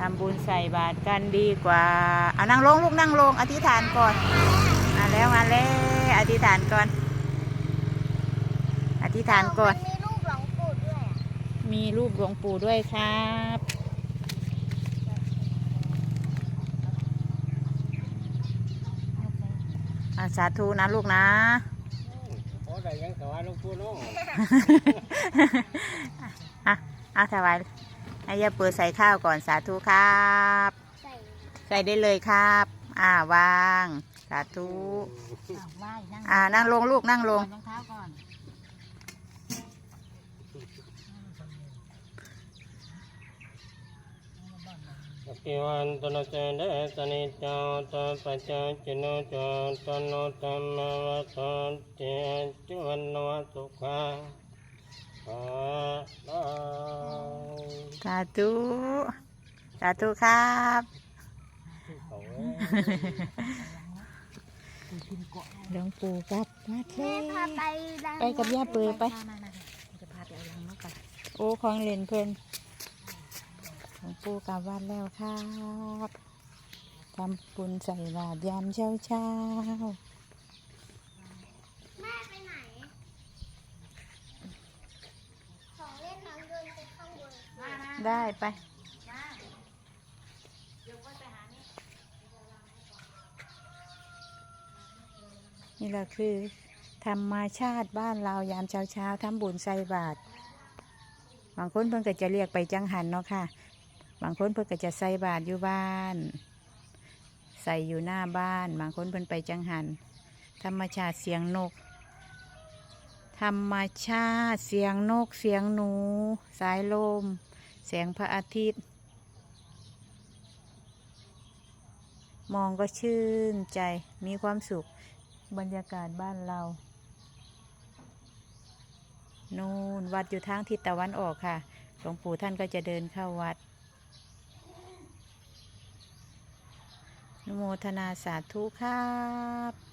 ทำบุญใส่บาตรกันดีกว่า เอานั่งลงลูกนั่งลง อธิษฐานก่อนมาแล้วมาแล้วอธิษฐานก่อน อธิษฐานก่อน มีรูปหลวงปู่ด้วยอะมีรูปหลวงปู่ด้วยครับอะสาธุนะลูกนะขอได้ยังถวายหลวงปู่เน้อง อะเอาถวาย ให้ยาเปิดใส่ข้าวก่อนสาธุครับ ใส่ใส่ได้เลยครับ อ่าวาง สาธุไหว้นั่งอ่านั่งลงลูกนั่งลงรองเท้าก่อนอภิวันตนเจเดสนิจาตปัจจจิโนจาตโนธรรมวัฏันติจุวันนวสุขังภาลัง สาธุ สาธุครับเอาไว้หลวงปู่กลับมาเทแม่พาไปดังไปกับย่าเปิดไปมามาจะพาไปเอาลังนกกันโอ้ของเล่นเพื่อนหลวงปู่กลับวัดแล้วครับ ทำบุญใส่บาตรยามเช้าเช้าแม่ไปไหน ของเล่นน้องเดินไปข้างบน ๆ ได้ไปนี่แหละคือธรรมชาติบ้านเรายามเช้าเช้าทำบุญใส่บาตรบางคนเพิ่นก็จะเรียกไปจังหันเนาะค่ะ บางคนเพิ่นก็จะใส่บาตรอยู่บ้าน ใส่อยู่หน้าบ้าน บางคนเพิ่นไปจังหัน ธรรมชาติเสียงนก ธรรมชาติเสียงนกเสียงหนู สายลม แสงพระอาทิตย์ มองก็ชื่นใจมีความสุขบรรยากาศบ้านเรา นู่นวัดอยู่ทางทิศตะวันออกค่ะ หลวงปู่ท่านก็จะเดินเข้าวัดนโมทนาสาธุครับ